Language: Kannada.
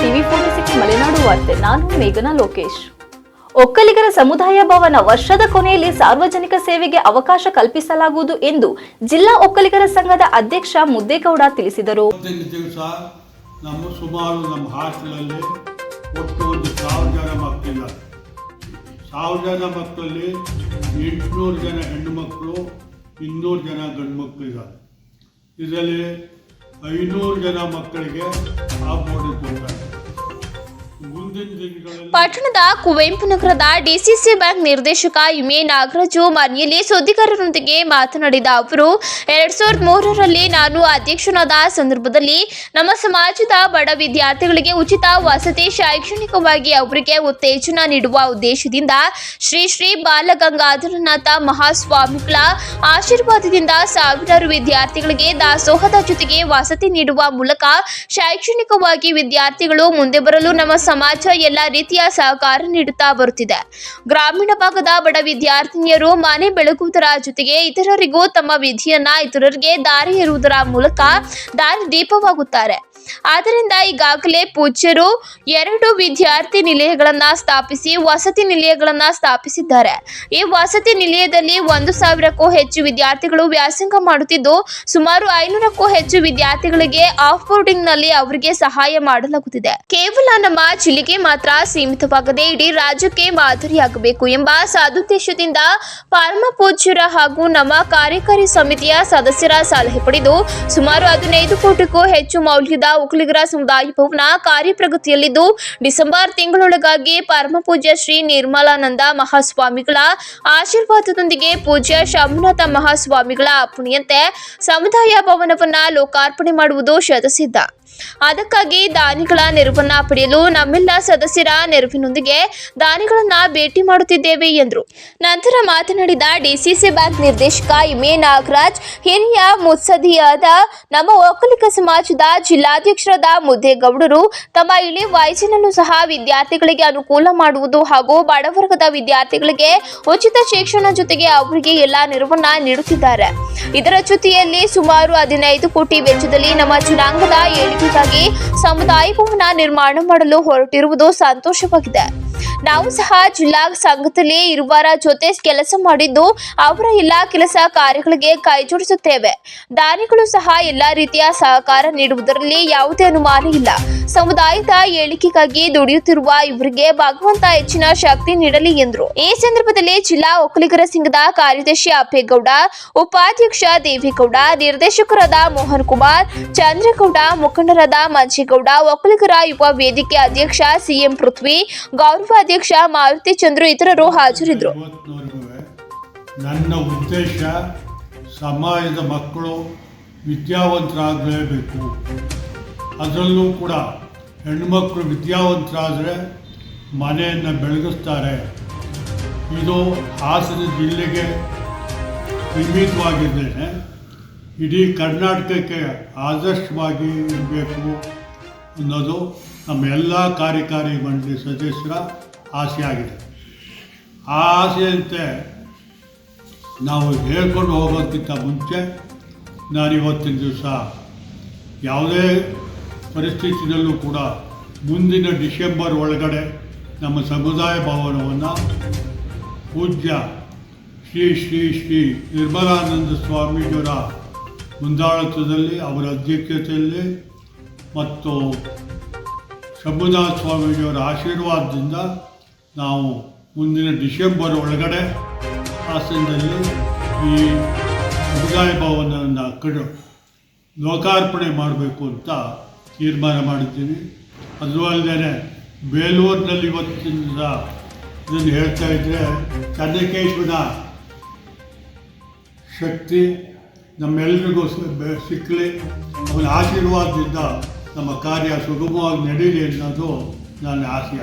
ಟಿವಿ ಫೋರ್ಟಿ ಸಿಕ್ಸ್ ಮಲೆನಾಡು ವಾರ್ತೆ. ನಾನು ಮೇಘನಾ ಲೋಕೇಶ್. ಒಕ್ಕಲಿಗರ ಸಮುದಾಯ ಭವನ ವರ್ಷದ ಕೊನೆಯಲ್ಲಿ ಸಾರ್ವಜನಿಕ ಸೇವೆಗೆ ಅವಕಾಶ ಕಲ್ಪಿಸಲಾಗುವುದು ಎಂದು ಜಿಲ್ಲಾ ಒಕ್ಕಲಿಗರ ಸಂಘದ ಅಧ್ಯಕ್ಷ ಮುದ್ದೇಗೌಡ ತಿಳಿಸಿದರು. ದಿವಸ ನಮ್ಮ ಸುಮಾರು ನಮ್ಮ ಹಾಸ್ಟೆಲಲ್ಲಿ ಒಟ್ಟು ಒಂದು ಸಾವಿರ ಜನ ಮಕ್ಕಳಿಲ್ಲ ಸಾವಿರ ಜನ ಮಕ್ಕಳಲ್ಲಿ ಎಂಟುನೂರು ಜನ ಹೆಣ್ಣು ಮಕ್ಕಳು ಇನ್ನೂರು ಜನ ಗಂಡು ಮಕ್ಕಳಿದ್ದಾರೆ ಇದರಲ್ಲಿ ಐನೂರು ಜನ ಮಕ್ಕಳಿಗೆ ಆ ಬೋರ್ಡ್ ಪಟ್ಟಣದ ಕುವೆಂಪು ನಗರದ ಡಿಸಿಸಿ ಬ್ಯಾಂಕ್ ನಿರ್ದೇಶಕ ಯುಮೆ ನಾಗರಾಜು ಮನೆಯಲ್ಲಿ ಸುದ್ದಿಗಾರರೊಂದಿಗೆ ಮಾತನಾಡಿದ ಅವರು, ಎರಡ್ ಸಾವಿರದ ಮೂರರಲ್ಲಿ ನಾನು ಅಧ್ಯಕ್ಷನಾದ ಸಂದರ್ಭದಲ್ಲಿ ನಮ್ಮ ಸಮಾಜದ ಬಡ ವಿದ್ಯಾರ್ಥಿಗಳಿಗೆ ಉಚಿತ ವಸತಿ ಶೈಕ್ಷಣಿಕವಾಗಿ ಅವರಿಗೆ ಉತ್ತೇಜನ ನೀಡುವ ಉದ್ದೇಶದಿಂದ ಶ್ರೀ ಶ್ರೀ ಬಾಲಗಂಗಾಧರನಾಥ ಮಹಾಸ್ವಾಮಿಗಳ ಆಶೀರ್ವಾದದಿಂದ ಸಾವಿರಾರು ವಿದ್ಯಾರ್ಥಿಗಳಿಗೆ ದಾಸೋಹದ ಜೊತೆಗೆ ವಸತಿ ನೀಡುವ ಮೂಲಕ ಶೈಕ್ಷಣಿಕವಾಗಿ ವಿದ್ಯಾರ್ಥಿಗಳು ಮುಂದೆ ಬರಲು ನಮ್ಮ ಸಮಾಜ ಎಲ್ಲ ರೀತಿಯ ಸಹಕಾರ ನೀಡುತ್ತಾ ಬರುತ್ತಿದೆ. ಗ್ರಾಮೀಣ ಭಾಗದ ಬಡ ವಿದ್ಯಾರ್ಥಿನಿಯರು ಮನೆ ಬೆಳಗುವುದರ ಜೊತೆಗೆ ಇತರರಿಗೂ ತಮ್ಮ ವಿಧಿಯನ್ನ ಇತರರಿಗೆ ದಾರಿ ಇರುವುದರ ಮೂಲಕ ದಾರಿ ದೀಪವಾಗುತ್ತಾರೆ. ಆದ್ದರಿಂದ ಈಗಾಗಲೇ ಪೂಜ್ಯರು ಎರಡು ವಿದ್ಯಾರ್ಥಿ ನಿಲಯಗಳನ್ನ ಸ್ಥಾಪಿಸಿ ವಸತಿ ನಿಲಯಗಳನ್ನ ಸ್ಥಾಪಿಸಿದ್ದಾರೆ. ಈ ವಸತಿ ನಿಲಯದಲ್ಲಿ ಒಂದು ಸಾವಿರಕ್ಕೂ ಹೆಚ್ಚು ವಿದ್ಯಾರ್ಥಿಗಳು ವ್ಯಾಸಂಗ ಮಾಡುತ್ತಿದ್ದು, ಸುಮಾರು ಐನೂರಕ್ಕೂ ಹೆಚ್ಚು ವಿದ್ಯಾರ್ಥಿಗಳಿಗೆ ಆಫ್ ಬೋರ್ಡಿಂಗ್ನಲ್ಲಿ ಅವರಿಗೆ ಸಹಾಯ ಮಾಡಲಾಗುತ್ತಿದೆ. ಕೇವಲ ನಮ್ಮ ಜಿಲ್ಲೆಗೆ ಮಾತ್ರ ಸೀಮಿತವಾಗದೆ ಇಡೀ ರಾಜ್ಯಕ್ಕೆ ಮಾದರಿಯಾಗಬೇಕು ಎಂಬ ಸದುದ್ದೇಶದಿಂದ ಪರಮ ಪೂಜ್ಯರ ಹಾಗೂ ನಮ್ಮ ಕಾರ್ಯಕಾರಿ ಸಮಿತಿಯ ಸದಸ್ಯರ ಸಲಹೆ ಪಡೆದು ಸುಮಾರು ಹದಿನೈದು ಕೋಟಿಗೂ ಹೆಚ್ಚು ಮೌಲ್ಯದ ಒಕ್ಕಲಿಗರ ಸಮುದಾಯ ಭವನ ಕಾರ್ಯಪ್ರಗತಿಯಲ್ಲಿದ್ದು, ಡಿಸೆಂಬರ್ ತಿಂಗಳೊಳಗಾಗಿ ಪರಮ ಪೂಜ್ಯ ಶ್ರೀ ನಿರ್ಮಲಾನಂದ ಮಹಾಸ್ವಾಮಿಗಳ ಆಶೀರ್ವಾದದೊಂದಿಗೆ ಪೂಜ್ಯ ಶಂಭುನಾಥ ಮಹಾಸ್ವಾಮಿಗಳ ಅಪ್ಪಣೆಯಂತೆ ಸಮುದಾಯ ಭವನವನ್ನ ಲೋಕಾರ್ಪಣೆ ಮಾಡುವುದು ಶತಸಿದ್ಧ. ಅದಕ್ಕಾಗಿ ದಾನಿಗಳ ನೆರವನ್ನ ಪಡೆಯಲು ನಮ್ಮೆಲ್ಲ ಸದಸ್ಯರ ನೆರವಿನೊಂದಿಗೆ ದಾನಿಗಳನ್ನ ಭೇಟಿ ಮಾಡುತ್ತಿದ್ದೇವೆ ಎಂದರು. ನಂತರ ಮಾತನಾಡಿದ ಡಿಸಿಸಿ ಬ್ಯಾಂಕ್ ನಿರ್ದೇಶಕ ಎ ನಾಗರಾಜ್, ಹಿರಿಯ ಮುತ್ಸದಿಯಾದ ನಮ್ಮ ಒಕ್ಕಲಿಗ ಸಮಾಜದ ಜಿಲ್ಲಾಧ್ಯಕ್ಷರಾದ ಮುದ್ದೇಗೌಡರು ತಮ್ಮ ಇಳಿ ವಯಸ್ಸಿನಲ್ಲೂ ಸಹ ವಿದ್ಯಾರ್ಥಿಗಳಿಗೆ ಅನುಕೂಲ ಮಾಡುವುದು ಹಾಗೂ ಬಡವರ್ಗದ ವಿದ್ಯಾರ್ಥಿಗಳಿಗೆ ಉಚಿತ ಶಿಕ್ಷಣ ಜೊತೆಗೆ ಅವರಿಗೆ ಎಲ್ಲಾ ನೆರವನ್ನ ನೀಡುತ್ತಿದ್ದಾರೆ. ಇದರ ಜೊತೆಯಲ್ಲಿ ಸುಮಾರು ಹದಿನೈದು ಕೋಟಿ ವೆಚ್ಚದಲ್ಲಿ ನಮ್ಮ ಜನಾಂಗದ ಏಳಿಗೆಗಾಗಿ ಸಮುದಾಯ ಭವನ ನಿರ್ಮಾಣ ಮಾಡಲು ಹೊರಟಿರುವುದು ಸಂತೋಷವಾಗಿದೆ. ನಾವು ಸಹ ಜಿಲ್ಲಾ ಸಂಘದಲ್ಲಿ ಇರುವರ ಜೊತೆ ಕೆಲಸ ಮಾಡಿದ್ದು ಅವರ ಎಲ್ಲಾ ಕೆಲಸ ಕಾರ್ಯಗಳಿಗೆ ಕೈ ಜೋಡಿಸುತ್ತೇವೆ. ದಾನಿಗಳು ಸಹ ಎಲ್ಲಾ ರೀತಿಯ ಸಹಕಾರ ನೀಡುವುದರಲ್ಲಿ ಯಾವುದೇ ಅನುಮಾನ ಇಲ್ಲ. ಸಮುದಾಯದ ಏಳಿಗೆಗಾಗಿ ದುಡಿಯುತ್ತಿರುವ ಇವರಿಗೆ ಭಗವಂತ ಹೆಚ್ಚಿನ ಶಕ್ತಿ ನೀಡಲಿ ಎಂದರು. ಈ ಸಂದರ್ಭದಲ್ಲಿ ಜಿಲ್ಲಾ ಒಕ್ಕಲಿಗರ ಸಂಘದ ಕಾರ್ಯದರ್ಶಿ ಅಪ್ಪೇಗೌಡ, ಉಪಾಧ್ಯಕ್ಷ ದೇವೇಗೌಡ, ನಿರ್ದೇಶಕರಾದ ಮೋಹನ್ ಕುಮಾರ್ ಚಂದ್ರಗೌಡ, ಮುಖಂಡರಾದ ಮಂಜೇಗೌಡ, ಒಕ್ಕಲಿಗರ ಯುವ ವೇದಿಕೆ ಅಧ್ಯಕ್ಷ ಸಿಎಂ ಪೃಥ್ವಿ ಗೌರವಾಧ್ಯಕ್ಷ ಮಾರುತಿ ಚಂದ್ರು ಇತರರು ಹಾಜರಿದ್ದರು. ನನ್ನ ಉದ್ದೇಶ ಸಮಾಜದ ಮಕ್ಕಳು ವಿದ್ಯಾವಂತರಾಗಲೇಬೇಕು. ಅದರಲ್ಲೂ ಕೂಡ ಹೆಣ್ಮಕ್ಳು ವಿದ್ಯಾವಂತರಾದರೆ ಮನೆಯನ್ನು ಬೆಳಗಿಸ್ತಾರೆ. ಇದು ಹಾಸನ ಜಿಲ್ಲೆಗೆ ಸೀಮಿತವಾಗಿದ್ದೇನೆ ಇಡೀ ಕರ್ನಾಟಕಕ್ಕೆ ಆದರ್ಶವಾಗಿ ಇರಬೇಕು ಅನ್ನೋದು ನಮ್ಮ ಎಲ್ಲ ಕಾರ್ಯಕಾರಿ ಮಂಡಳಿ ಸದಸ್ಯರ ಆಸೆಯಾಗಿದೆ ಆ ಆಸೆಯಂತೆ ನಾವು ಹೇಳ್ಕೊಂಡು ಹೋಗೋದಕ್ಕಿಂತ ಮುಂಚೆ ನಾನು ಇವತ್ತಿನ ದಿವಸ ಯಾವುದೇ ಪರಿಸ್ಥಿತಿಯಲ್ಲೂ ಕೂಡ ಮುಂದಿನ ಡಿಸೆಂಬರ್ ಒಳಗಡೆ ನಮ್ಮ ಸಮುದಾಯ ಭವನವನ್ನು ಪೂಜ್ಯ ಶ್ರೀ ಶ್ರೀ ಶ್ರೀ ನಿರ್ಮಲಾನಂದ ಸ್ವಾಮೀಜಿಯವರ ಮುಂದಾಳತ್ವದಲ್ಲಿ, ಅವರ ಅಧ್ಯಕ್ಷತೆಯಲ್ಲಿ ಮತ್ತು ಶಂಭುನಾಥ ಸ್ವಾಮೀಜಿಯವರ ಆಶೀರ್ವಾದದಿಂದ ನಾವು ಮುಂದಿನ ಡಿಸೆಂಬರ್ ಒಳಗಡೆ ಹಾಸನದಲ್ಲಿ ಈ ಸಮುದಾಯ ಭವನವನ್ನು ಕಡು ಲೋಕಾರ್ಪಣೆ ಮಾಡಬೇಕು ಅಂತ ತೀರ್ಮಾನ ಮಾಡಿದ್ದೀನಿ ಅದು ಅಲ್ಲದೆ ಬೇಲೂರಿನಲ್ಲಿ ಇವತ್ತಿನಿಂದ ಇದನ್ನು ಹೇಳ್ತಾ ಇದ್ದರೆ ಚನ್ನಕೇಶ್ವರ ಶಕ್ತಿ ನಮ್ಮೆಲ್ಲರಿಗೂ ಸಿಕ್ಕಲಿ. ಅವನ ಆಶೀರ್ವಾದದಿಂದ ನಮ್ಮ ಕಾರ್ಯ ಸುಗಮವಾಗಿ ನಡೀಲಿ ಅನ್ನೋದು ನನ್ನ ಆಸೆ.